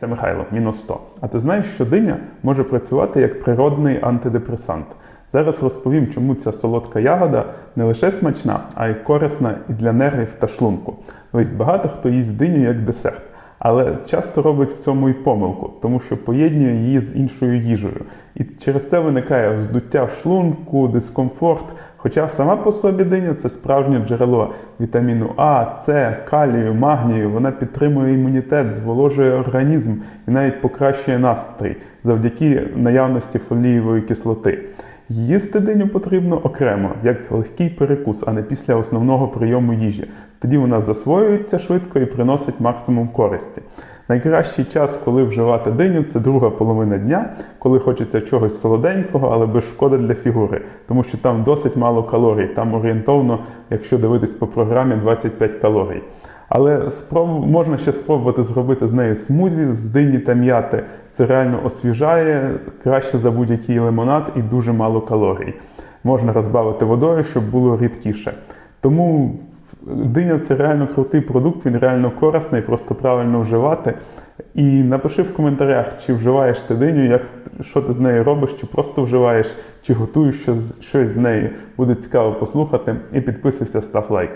Це Михайло, мінус 100. А ти знаєш, що диня може працювати як природний антидепресант. Зараз розповім, чому ця солодка ягода не лише смачна, а й корисна і для нервів та шлунку. Ось багато хто їсть диню як десерт, але часто робить в цьому і помилку, тому що поєднує її з іншою їжею. І через це виникає вздуття в шлунку, дискомфорт. Хоча сама по собі диня це справжнє джерело вітаміну А, С, калію, магнію. Вона підтримує імунітет, зволожує організм і навіть покращує настрій завдяки наявності фолієвої кислоти. Їсти диню потрібно окремо, як легкий перекус, а не після основного прийому їжі. Тоді вона засвоюється швидко і приносить максимум користі. Найкращий час, коли вживати диню, це друга половина дня, коли хочеться чогось солоденького, але без шкоди для фігури, тому що там досить мало калорій. Там орієнтовно, якщо дивитись по програмі, 25 калорій. Але спроб... можна ще спробувати зробити з нею смузі з дині та м'яти. Це реально освіжає краще за будь-який лимонад і дуже мало калорій. Можна розбавити водою, щоб було рідкіше. Тому диня це реально крутий продукт, він реально корисний, просто правильно вживати. І напиши в коментарях, чи вживаєш ти диню, як, що ти з нею робиш, чи просто вживаєш, чи готуєш щось, щось з нею. Буде цікаво послухати. І підписуйся, став лайк.